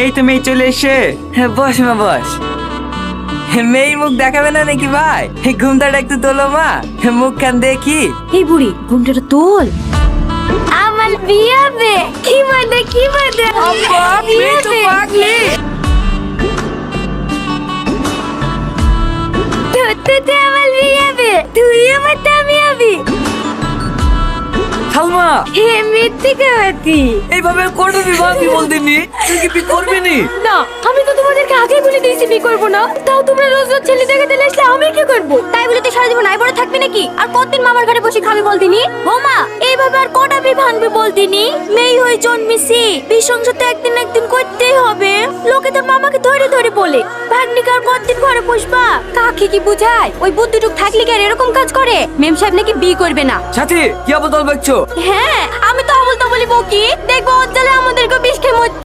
এই তো মেয়ে চলে এসে। হ্যাঁ বস মা বস। মেয়ে মুখ দেখাবে না নাকি ভাই? ঘুমটাটা একটু তোলো মা। মুখ খান দেখি। এই বুড়ি ঘুমটা তোল। আমার বিয়ে হবে কি মানে কি মানে সালমা হে মিথ্যে কাহাতি। এইভাবে করবি ভাবি বলদিনি। তুই কি বিয়ে করবি নি? না আমি তো তোমাদেরকে আগেই বলে দিয়েছি বিয়ে করব না। তাও তোমরা রোজ রোজ ছেলে দেখে দিলে আসলে আমি কি করব? তাই বলে তুই সারা জীবন আইবড়ে থাকবি নাকি? আর কতদিন মামার ঘরে বসে খাবি বলতিনি ও মা এইভাবে আর কটা বি ভাঙবে মেই মেয়ে হয়ে জন্মেছি বিসংসার তো একদিন না একদিন লোকে তোর মামাকে ধরে ধরে বলে ভাগ্নিকে আর কতদিন ঘরে বসবা কাকে কি বুঝায়? ওই বুদ্ধিটুক থাকলে কি আর এরকম কাজ করে? মেম সাহেব নাকি বিয়ে করবে না। সাথী কি আবল বলছো হ্যাঁ আমি তো অবল তো বলি বকি। দেখব ওর